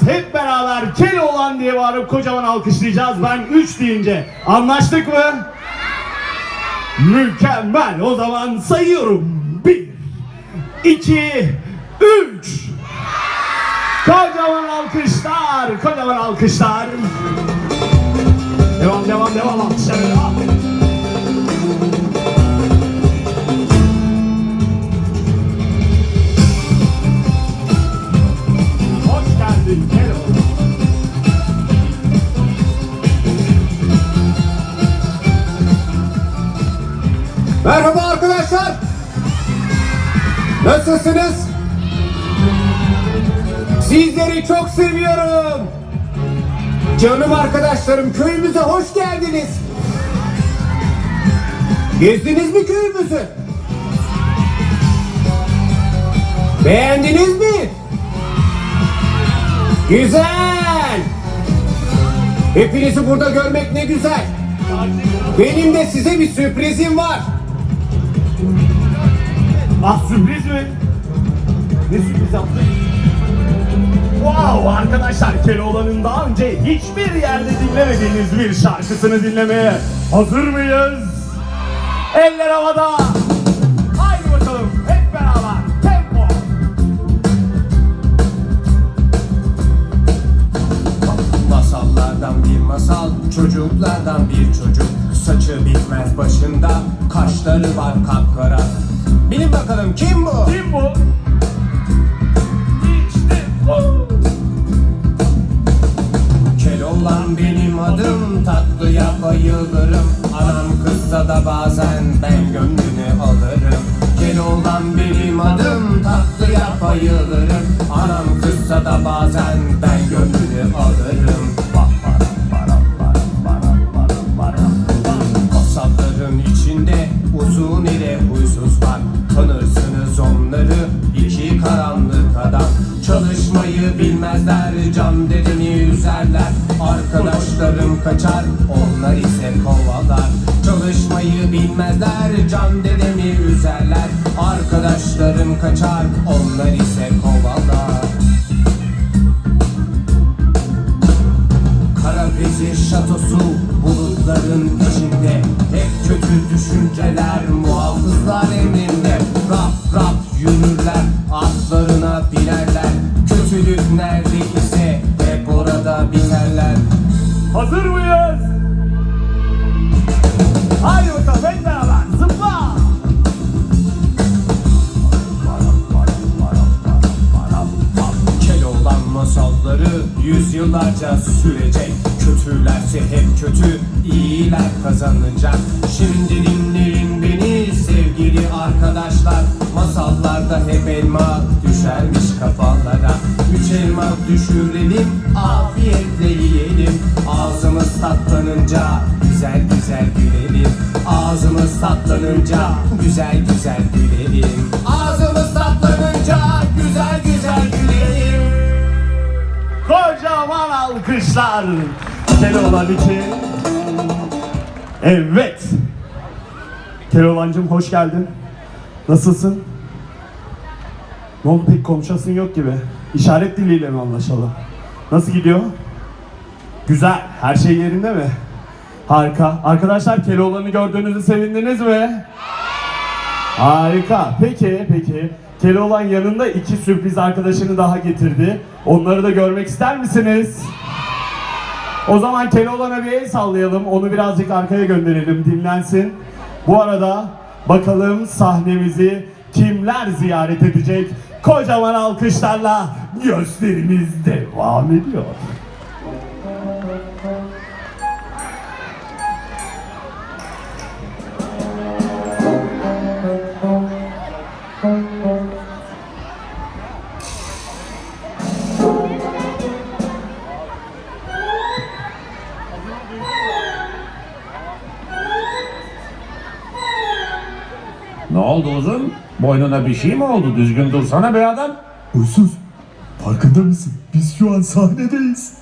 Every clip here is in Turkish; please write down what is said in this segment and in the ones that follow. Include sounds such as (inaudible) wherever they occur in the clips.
Hep beraber Keloğlan diye bağırıp kocaman alkışlayacağız. Ben 3 deyince. Anlaştık mı? Mükemmel. O zaman sayıyorum. 1, 2, 3. Kocaman alkışlar. Kocaman alkışlar. Devam devam devam alkışlar. Devam. Merhaba arkadaşlar. Nasılsınız? Sizleri çok seviyorum. Canım arkadaşlarım köyümüze hoş geldiniz. Gezdiniz mi köyümüzü? Beğendiniz mi? Güzel. Hepinizi burada görmek ne güzel. Benim de size bir sürprizim var. Ah sürpriz mi? Ne sürpriz yaptın? Wow arkadaşlar Keloğlan'ın daha önce hiçbir yerde dinlemediğiniz bir şarkısını dinlemeye hazır mıyız? Eller havada. Haydi bakalım hep beraber tempo. Masallardan bir masal, çocuklardan bir çocuk Saçı bitmez başında, kaşları var kapkara Bilin bakalım kim bu? Kim bu? İşte bu. Keloğlan benim adım, tatlıya bayılırım Anam kızsa da bazen ben gönlünü alırım Keloğlan benim adım, tatlıya bayılırım Anam kızsa da bazen ben gönlünü alırım Arkadaşlarım kaçar onlar ise kovalar. Çalışmayı bilmezler can dedemi üzerler. Arkadaşlarım kaçar onlar ise kovalar kazanacak. Şimdi dinleyin beni sevgili arkadaşlar. Masallarda hep elma düşermiş kafalara. Üç elma düşürelim, afiyetle yiyelim. Ağzımız tatlanınca güzel güzel gülelim. Ağzımız tatlanınca güzel güzel gülelim. Ağzımız tatlanınca güzel güzel gülelim. Kocaman alkışlar. Keloğlan için. Evet. Keloğlancım hoş geldin. Nasılsın? Ne oldu pek konuşasın yok gibi. İşaret diliyle mi anlaşalım? Nasıl gidiyor? Güzel. Her şey yerinde mi? Harika. Arkadaşlar Keloğlan'ı gördüğünüzü sevindiniz mi? Harika. Peki, peki. Keloğlan yanında iki sürpriz arkadaşını daha getirdi. Onları da görmek ister misiniz? O zaman Keloğlan'a bir el sallayalım. Onu birazcık arkaya gönderelim, dinlensin. Bu arada bakalım sahnemizi kimler ziyaret edecek? Kocaman alkışlarla gösterimiz devam ediyor. Boynuna bir şey mi oldu? Düzgün dursana be adam. Huysuz, farkında mısın? Biz şu an sahnedeyiz.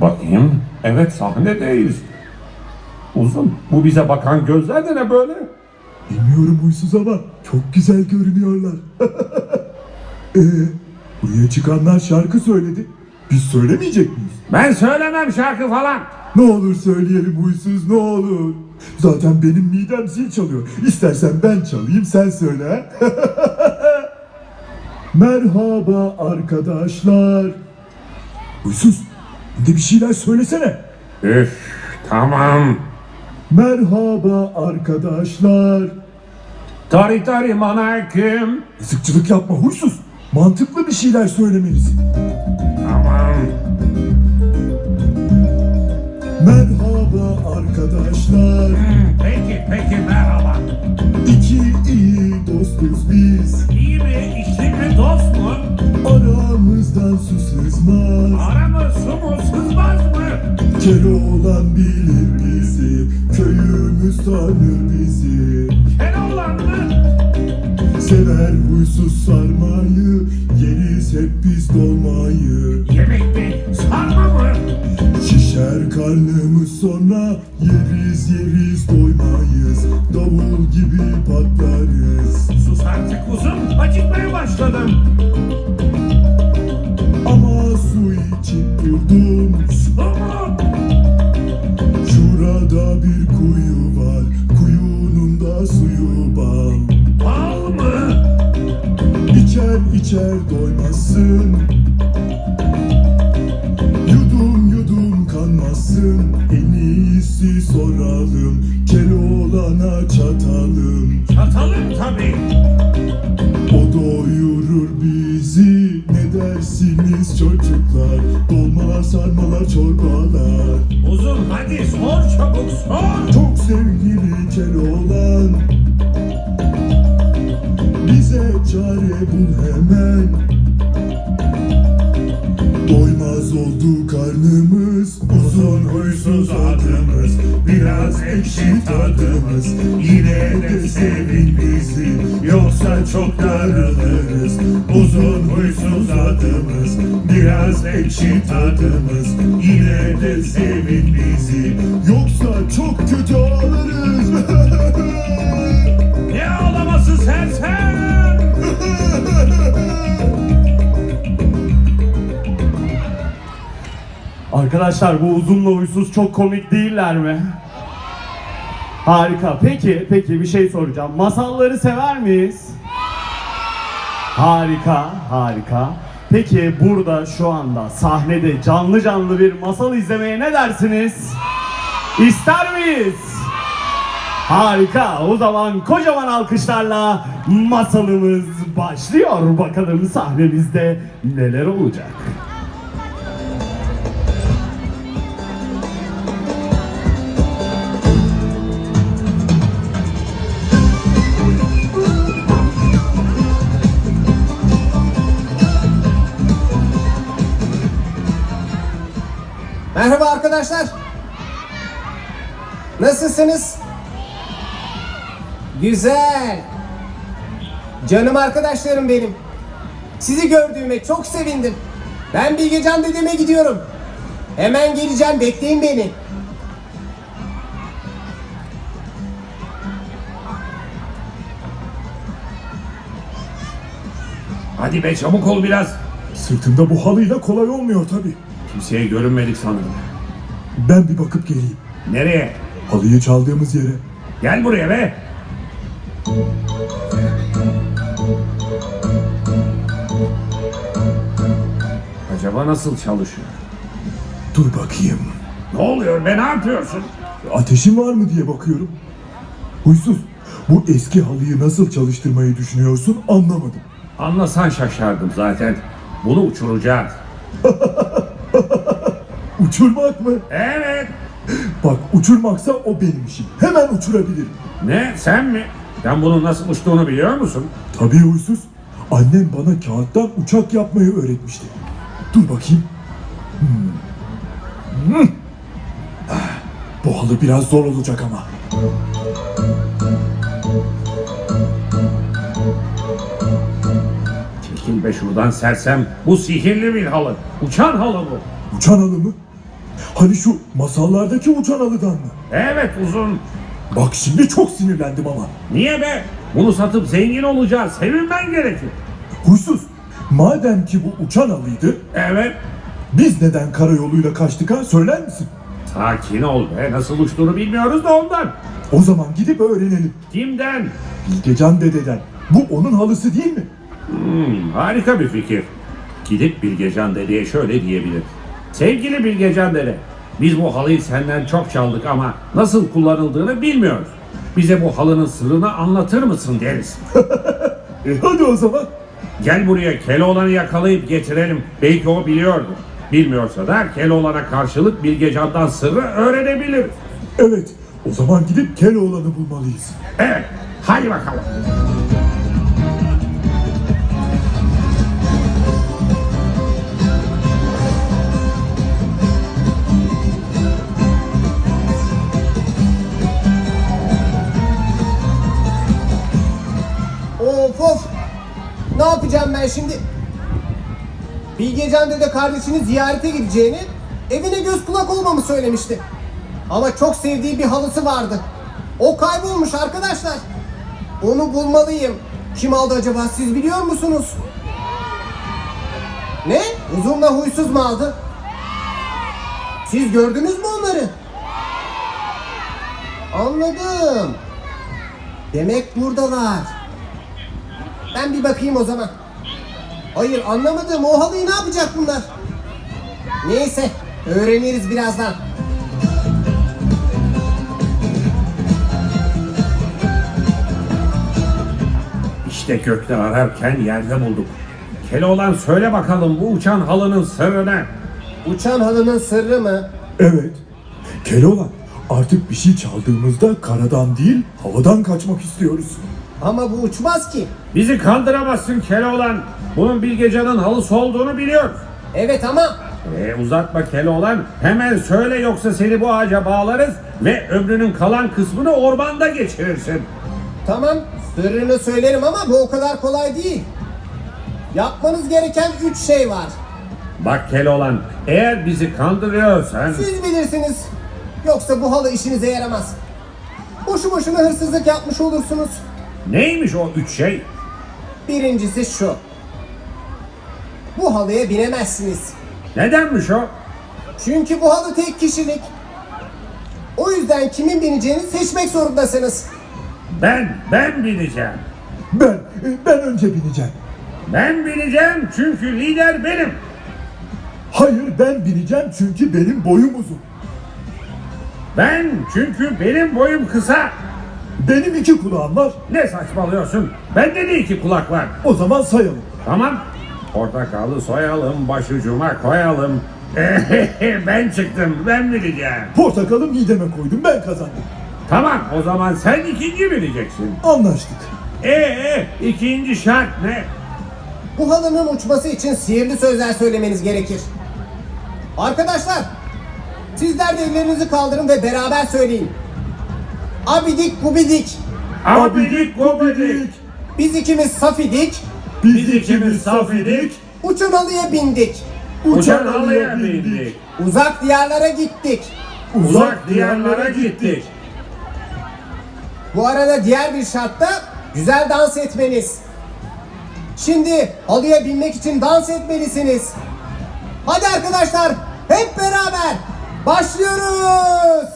Bakayım. Evet sahnedeyiz. Uzun. Bu bize bakan gözler de ne böyle? Bilmiyorum huysuz ama çok güzel görünüyorlar. (laughs) ee, buraya çıkanlar şarkı söyledi. Biz söylemeyecek miyiz? Ben söylemem şarkı falan. Ne olur söyleyelim huysuz ne olur. Zaten benim midem zil çalıyor. İstersen ben çalayım sen söyle. (laughs) Merhaba arkadaşlar. Huysuz bir de bir şeyler söylesene. Üf tamam. Merhaba arkadaşlar. Tari tari manaküm. Yazıkçılık yapma huysuz. Mantıklı bir şeyler söylemelisin. Tamam. Merhaba arkadaşlar. Peki peki merhaba. İki iyi dostuz biz. İyi mi içli mi dost mu? Aramızdan su sızmaz. Aramı su mu sızmaz mı? Keloğlan bilir bizi. Köyümüz tanır bizi. Keloğlan mı? Sever huysuz sarmayı. Yeriz hep biz dolmayı. Karnımız sonra yeriz yeriz doymayız. Davul gibi patlarız. Sus artık uzun. Acıkmaya başladım. Sor. Çok sevgili Keloğlan Bize çare bul hemen. Doymaz oldu karnımız Uzun huysuz adımız. Biraz ekşi tadımız Yine de sevin bizi. Yoksa çok darılırız. Uzun huysuz adımız Biraz ekşi tadımız Yine de sevin bizi Yoksa çok kötü alırız Ne ağlaması sersem? Arkadaşlar bu uzunla uysuz çok komik değiller mi? Harika. Peki, peki bir şey soracağım. Masalları sever miyiz? Harika, harika. Peki burada şu anda sahnede canlı canlı bir masal izlemeye ne dersiniz? İster miyiz? Harika. O zaman kocaman alkışlarla masalımız başlıyor. Bakalım sahnemizde neler olacak? Merhaba arkadaşlar. Nasılsınız? Güzel. Canım arkadaşlarım benim. Sizi gördüğüme çok sevindim. Ben Bilgecan dedeme gidiyorum. Hemen geleceğim bekleyin beni. Hadi be çabuk ol biraz. Sırtımda bu halıyla kolay olmuyor tabi Kimseye görünmedik sanırım. Ben bir bakıp geleyim Nereye? Halıyı çaldığımız yere Gel buraya be. Acaba nasıl çalışıyor? Dur bakayım Ne oluyor be ne yapıyorsun? Ateşin var mı diye bakıyorum Huysuz bu eski halıyı nasıl çalıştırmayı düşünüyorsun anlamadım Anlasan şaşardım zaten. Bunu uçuracağız. (laughs) Uçurmak mı? Evet. Bak uçurmaksa o benim işim Hemen uçurabilirim Ne sen mi? Sen bunun nasıl uçtuğunu biliyor musun? Tabii huysuz. Annem bana kağıttan uçak yapmayı öğretmişti. Dur bakayım. Hmm. Hmm. Ah, Bu halı biraz zor olacak ama. Çekil be şuradan sersem. Bu sihirli bir halı. Uçan halı bu. Uçan halı mı? Hani şu masallardaki uçan halıdan mı? Evet uzun. Bak şimdi çok sinirlendim ama. Niye be? Bunu satıp zengin olacağız. Sevinmen gerekir. Huysuz. Madem ki bu uçan halıydı, Evet. Biz neden karayoluyla kaçtık ha söyler misin? Sakin ol be. Nasıl uçtuğunu bilmiyoruz da ondan. O zaman gidip öğrenelim. Kimden? Bilgecan dededen. Bu onun halısı değil mi? Hmm, harika bir fikir. Gidip Bilgecan dedeye şöyle diyebilir. Sevgili Bilgecan dede, biz bu halıyı senden çok çaldık ama nasıl kullanıldığını bilmiyoruz. Bize bu halının sırrını anlatır mısın deriz. (laughs) E hadi o zaman. Gel buraya Keloğlan'ı yakalayıp getirelim. Belki o biliyordur. Bilmiyorsa da Keloğlan'a karşılık Bilgecan'dan sırrı öğrenebiliriz. Evet. O zaman gidip Keloğlan'ı bulmalıyız. Evet, hadi bakalım. Ne yapacağım ben şimdi? Bilgecan dede kardeşini ziyarete gideceğini, evine göz kulak olmamı söylemişti. Ama çok sevdiği bir halısı vardı. O kaybolmuş arkadaşlar. Onu bulmalıyım. Kim aldı acaba siz biliyor musunuz? Ne? Uzunla huysuz mu aldı? Siz gördünüz mü onları? Anladım. Demek buradalar. Ben bir bakayım o zaman. Hayır anlamadım. O halıyı ne yapacak bunlar? Neyse öğreniriz birazdan. İşte gökte ararken yerde bulduk. Keloğlan söyle bakalım bu uçan halının sırrı ne? Uçan halının sırrı mı? Evet. Keloğlan artık bir şey çaldığımızda karadan değil havadan kaçmak istiyoruz. Ama bu uçmaz ki. Bizi kandıramazsın Keloğlan. Bunun Bilgecan'ın halısı olduğunu biliyor. Evet ama E, uzatma Keloğlan. Hemen söyle yoksa seni bu ağaca bağlarız ve ömrünün kalan kısmını ormanda geçirirsin. tamam sırrını söylerim ama bu o kadar kolay değil. Yapmanız gereken üç şey var. Bak Keloğlan eğer bizi kandırıyorsan... Siz bilirsiniz. Yoksa bu halı işinize yaramaz. Boşu boşuna hırsızlık yapmış olursunuz. Neymiş o üç şey? Birincisi şu. Bu halıya binemezsiniz. Nedenmiş o? Çünkü bu halı tek kişilik. O yüzden kimin bineceğini seçmek zorundasınız. Ben, ben bineceğim. Ben, ben önce bineceğim. Ben bineceğim çünkü lider benim. Hayır ben bineceğim çünkü benim boyum uzun. Ben çünkü benim boyum kısa. Benim iki kulağım var. Ne saçmalıyorsun? Bende de iki kulak var. O zaman sayalım. Tamam. Portakalı soyalım, başucuma koyalım. (laughs) ben çıktım, ben bineceğim. Portakalı mideme koydum ben kazandım. Tamam, o zaman sen ikinci bineceksin. Anlaştık. Ee, ikinci şart ne? Bu halının uçması için sihirli sözler söylemeniz gerekir. Arkadaşlar, sizler de ellerinizi kaldırın ve beraber söyleyin. Abidik gubidik, Abidik gubidik, biz ikimiz safidik, biz ikimiz saf idik, uçan halıya bindik. uçan halıya bindik. Uzak diyarlara gittik. Uzak diyarlara gittik. Bu arada diğer bir şart da güzel dans etmeniz. Şimdi halıya binmek için dans etmelisiniz. Hadi arkadaşlar hep beraber başlıyoruz.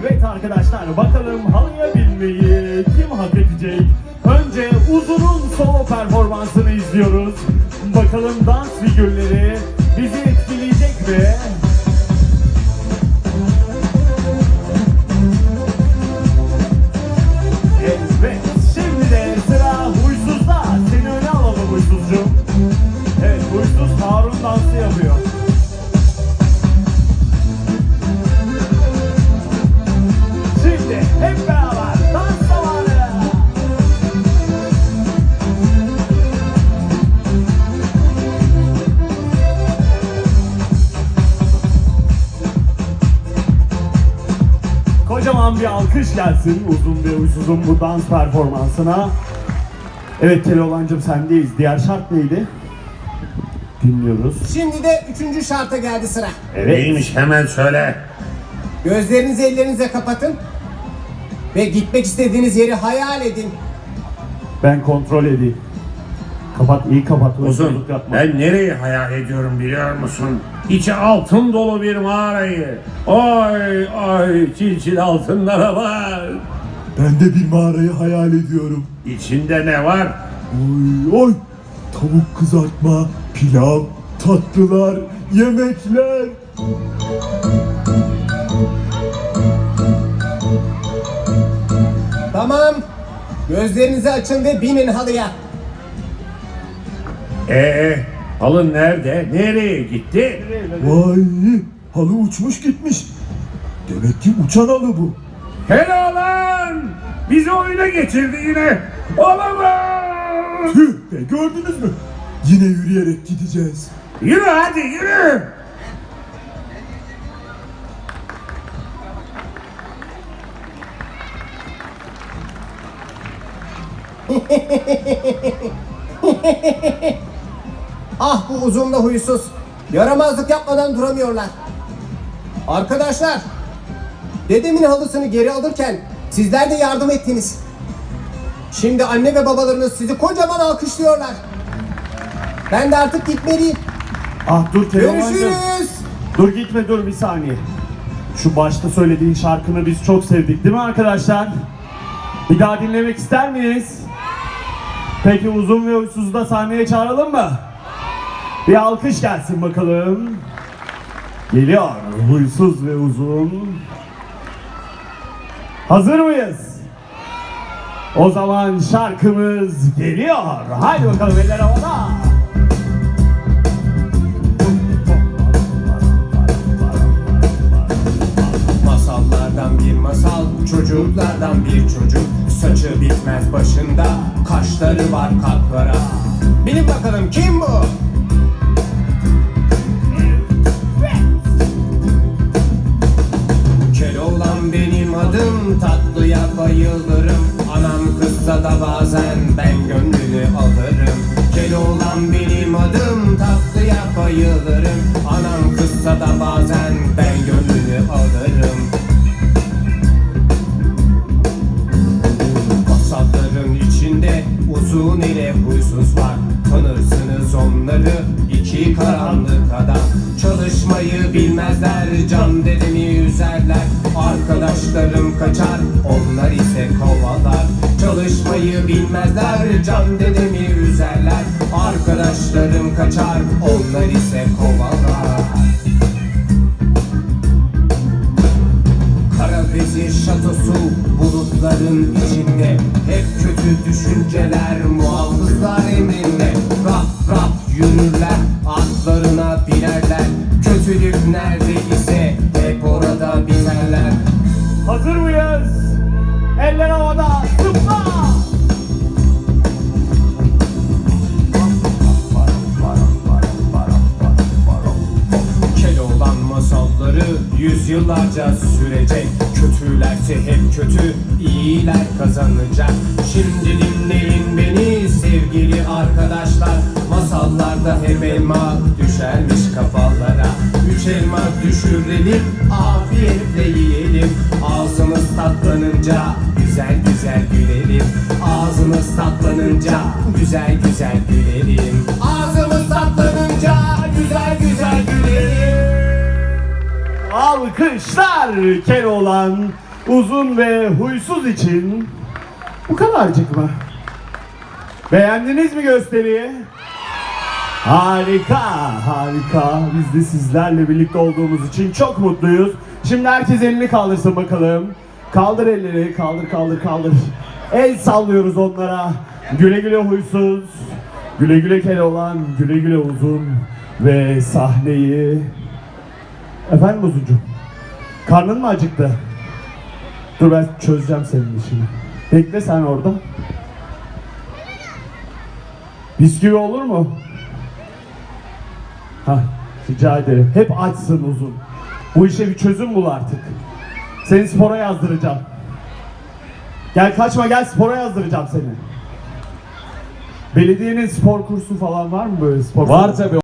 Evet arkadaşlar bakalım halıya binmeyi kim hak edecek? Önce Uzun'un solo performansını izliyoruz. Bakalım dans figürleri bizi etkileyecek mi? Gelsin uzun ve uysuzun bu dans performansına. Evet Keloğlan'cım sendeyiz. Diğer şart neydi? Dinliyoruz. Şimdi de üçüncü şarta geldi sıra. Evet. Neymiş hemen söyle. Gözlerinizi ellerinize kapatın. Ve gitmek istediğiniz yeri hayal edin. Ben kontrol edeyim. Kapat iyi kapat. Uzun, yapma. ben nereyi hayal ediyorum biliyor musun? İçi altın dolu bir mağarayı. Ay ay çil çil altınlara bak. Ben de bir mağarayı hayal ediyorum. İçinde ne var? Oy oy. Tavuk kızartma, pilav, tatlılar, yemekler. Tamam. Gözlerinizi açın ve binin halıya. Ee, halın nerede? Nereye gitti? Vay halı uçmuş gitmiş. Demek ki uçan halı bu. Helal lan! Bizi oyuna getirdi yine. Olamaz! Tüh be gördünüz mü? Yine yürüyerek gideceğiz. Yürü hadi yürü! (laughs) Ah bu uzun da huysuz. Yaramazlık yapmadan duramıyorlar. Arkadaşlar, dedemin halısını geri alırken sizler de yardım ettiniz. Şimdi anne ve babalarınız sizi kocaman alkışlıyorlar. Ben de artık gitmeliyim. Ah dur Keloğlancığım. Görüşürüz. Dur gitme dur bir saniye. Şu başta söylediğin şarkını biz çok sevdik değil mi arkadaşlar? Bir daha dinlemek ister miyiz? Peki uzun ve uysuz da sahneye çağıralım mı? Bir alkış gelsin bakalım. Geliyor huysuz ve uzun. Hazır mıyız? O zaman şarkımız geliyor. Haydi bakalım eller havada. Masallardan bir masal, çocuklardan bir çocuk Saçı bitmez başında, kaşları var kalplara Bilin bakalım kim bu? Keloğlan benim adım, tatlıya bayılırım. Anam kızsa da bazen ben gönlünü alırım. Keloğlan benim adım, tatlıya bayılırım. Anam düşünceler muhafızlar emrinde Elma düşürelim, afiyetle yiyelim. Ağzımız tatlanınca güzel güzel gülelim. Ağzımız tatlanınca güzel güzel gülelim. Ağzımız tatlanınca güzel güzel gülelim. Alkışlar Keloğlan. Uzun ve huysuz için. Bu kadarcık mı? Beğendiniz mi gösteriyi? Harika, harika. Biz de sizlerle birlikte olduğumuz için çok mutluyuz. Şimdi herkes elini kaldırsın bakalım. Kaldır elleri, kaldır kaldır kaldır. El sallıyoruz onlara. Güle güle huysuz, güle güle Keloğlan, güle güle uzun ve sahneyi Efendim Uzuncuğum? Karnın mı acıktı? Dur ben çözeceğim senin işini. Bekle sen orada. Bisküvi olur mu? Ha, rica ederim. Hep açsın uzun. Bu işe bir çözüm bul artık. Seni spora yazdıracağım. Gel kaçma gel spora yazdıracağım seni. Belediyenin spor kursu falan var mı böyle spor? Var tabii.